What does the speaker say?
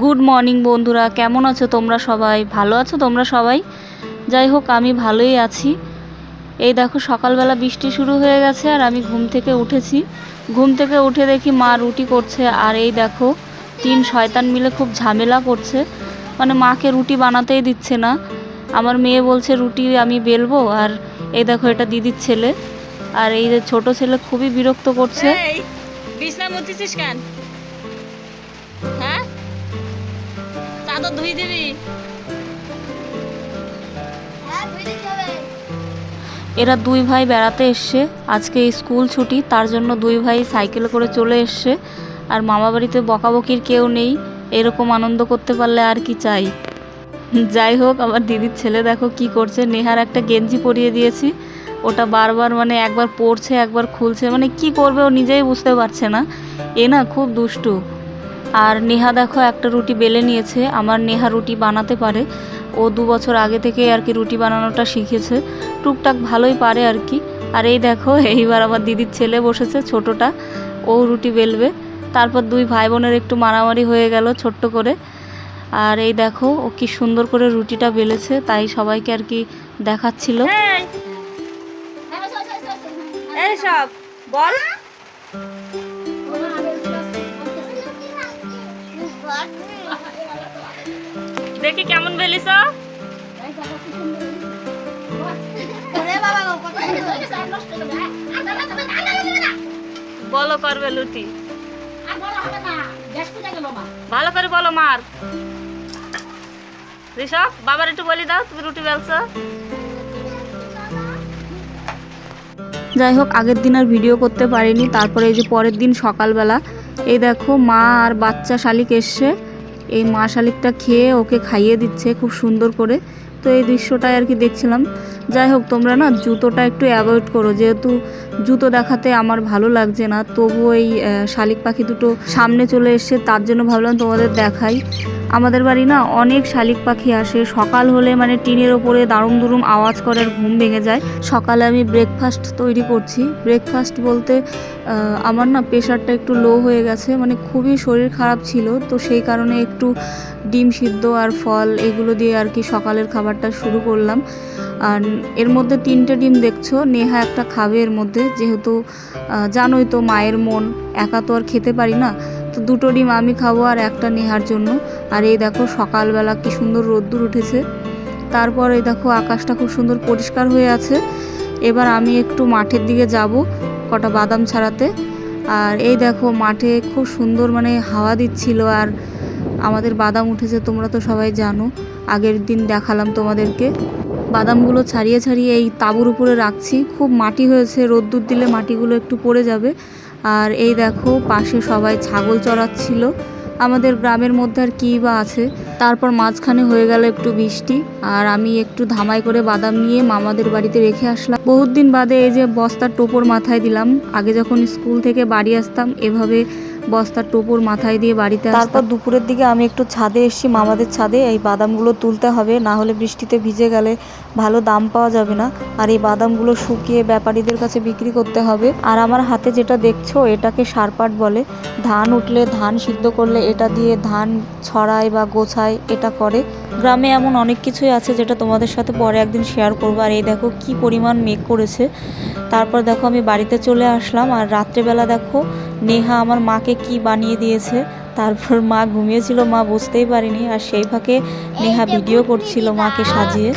Good morning বন্ধুরা। কেমন আছো তোমরা সবাই? ভালো আছো তোমরা সবাই? যাই হোক, আমি ভালোই আছি। এই দেখো, সকালবেলা বৃষ্টি শুরু হয়ে গেছে আর আমি ঘুম থেকে উঠেছি। ঘুম থেকে উঠে দেখি মা রুটি করছে আর এই দেখো, তিন শয়তান মিলে খুব ঝামেলা করছে। মানে মাকে রুটি বানাতেই দিচ্ছে না। আমার মেয়ে বলছে, রুটি আমি বেলবো? আর এই দেখো, এটা দিদির ছেলে। আর এই যে ছোট ছেলে খুবই বিরক্ত করছে। কেন? চাদর ধুই দিবি। এরা দুই ভাই বেড়াতে এসছে। আজকে স্কুল ছুটি তার জন্য দুই ভাই সাইকেল করে চলে এসছে। আর মামা বাড়িতে বকাবকির কেউ নেই। এরকম আনন্দ করতে পারলে আর কি চাই। যাই হোক আমার দিদির ছেলে দেখো কি করছে। নেহার একটা গেঞ্জি পরিয়ে দিয়েছি। ওটা বারবার মানে একবার পরছে একবার খুলছে। মানে কি করবে ও নিজেই বুঝতে পারছে না। এ না খুব দুষ্টু। আর নেহা দেখো একটা রুটি বেলে নিয়েছে। আমার নেহা রুটি বানাতে পারে। ও দু বছর আগে থেকে আর কি রুটি বানানোটা শিখেছে। টুকটাক ভালোই পারে আর কি। আর এই দেখো, এইবার আমার দিদির ছেলে বসেছে ছোটটা। ও রুটি বেলবে। তারপর দুই ভাই বোনের একটু মারামারি হয়ে গেল ছোট্ট করে। আর এই দেখো, ও কি সুন্দর করে রুটিটা বেলেছে, তাই সবাইকে আর কি দেখাচ্ছিল। বল। দেখি কেমন বেলিস? বলো করবে লুটি। ভালো করে বলো মার। ঋষভ বাবার একটু বলি দাও তুমি রুটি বেলছো? যাই হোক আগের দিন আর ভিডিও করতে পারিনি তারপরে এই যে পরের দিন সকালবেলা এই দেখো মা আর বাচ্চা শালিক এসছে। এই মা শালিকটা খেয়ে ওকে খাইয়ে দিচ্ছে খুব সুন্দর করে। তো এই দৃশ্যটাই আর কি দেখছিলাম। যাই হোক, তোমরা না জুতোটা একটু অ্যাভয়েড করো। যেহেতু জুতো দেখাতে আমার ভালো লাগছে না, তবুও এই শালিক পাখি দুটো সামনে চলে এসছে, তার জন্য ভাবলাম তোমাদের দেখাই। আমাদের বাড়ি না অনেক শালিক পাখি আসে। সকাল হলে মানে টিনের ওপরে দারুম দুরুম আওয়াজ করার ঘুম ভেঙে যায়। সকালে আমি ব্রেকফাস্ট তৈরি করছি। ব্রেকফাস্ট বলতে আমার না প্রেশারটা একটু লো হয়ে গেছে। মানে খুবই শরীর খারাপ ছিল, তো সেই কারণে একটু ডিম সিদ্ধ আর ফল এগুলো দিয়ে আর কি সকালের খাবারটা শুরু করলাম। আর এর মধ্যে তিনটে ডিম দেখছ, নেহা একটা খাবে এর মধ্যে। যেহেতু জানোই তো মায়ের মন, একা তো আর খেতে পারি না। তো দুটো ডিম আমি খাব আর একটা নেহার জন্য। আর এই দেখো সকালবেলা কি সুন্দর রোদ্দুর উঠেছে। তারপর এই দেখো আকাশটা খুব সুন্দর পরিষ্কার হয়ে আছে। এবার আমি একটু মাঠের দিকে যাব কটা বাদাম ছাড়াতে। আর এই দেখো মাঠে খুব সুন্দর মানে হাওয়া দিচ্ছিল আর আমাদের বাদাম উঠেছে তোমরা তো সবাই জানো। আগের দিন দেখালাম তোমাদেরকে। বাদামগুলো ছাড়িয়ে ছাড়িয়ে এই তাঁবুর উপরে রাখছি। খুব মাটি হয়েছে, রোদ্দুর দিলে মাটিগুলো একটু পড়ে যাবে। আর এই দেখো পাশে সবাই ছাগল চড়াচ্ছিল। আমাদের গ্রামের মধ্যে আর কী বা আছে? তারপর মাঝখানে হয়ে গেল একটু বৃষ্টি, আর আমি একটু ধামাই করে বাদাম নিয়ে মামাদের বাড়িতে রেখে আসলাম। বহুত দিন বাদে এই যে বস্তার টোপর মাথায় দিলাম। আগে যখন স্কুল থেকে বাড়ি আসতাম, এভাবে বস্তার টোপর মাথায় দিয়ে বাড়িতে তারপর দুপুরের দিকে আমি একটু ছাদে এসেছি, মামাদের ছাদে। এই বাদামগুলো তুলতে হবে, না হলে বৃষ্টিতে ভিজে গেলে ভালো দাম পাওয়া যাবে না। আর এই বাদামগুলো শুকিয়ে ব্যাপারীদের কাছে বিক্রি করতে হবে। আর আমার হাতে যেটা দেখছ, এটাকে সারপাট বলে। ধান উঠলে ধান সিদ্ধ করলে এটা দিয়ে ধান ছড়ায় বা গোছায়, এটা করে। গ্রামে এমন অনেক কিছুই আছে যেটা তোমাদের সাথে পরে একদিন শেয়ার করব। আর এই দেখো কি পরিমাণ মেঘ করেছে। তারপর দেখো আমি বাড়িতে চলে আসলাম আর রাত্রেবেলা দেখো নেহা আমার মাকে কি বানিয়ে দিয়েছে। তারপর মা ঘুমিয়েছিল মা বুঝতেই পারিনি। আর সেই ফাঁকে নেহা ভিডিও করছিল মাকে সাজিয়ে।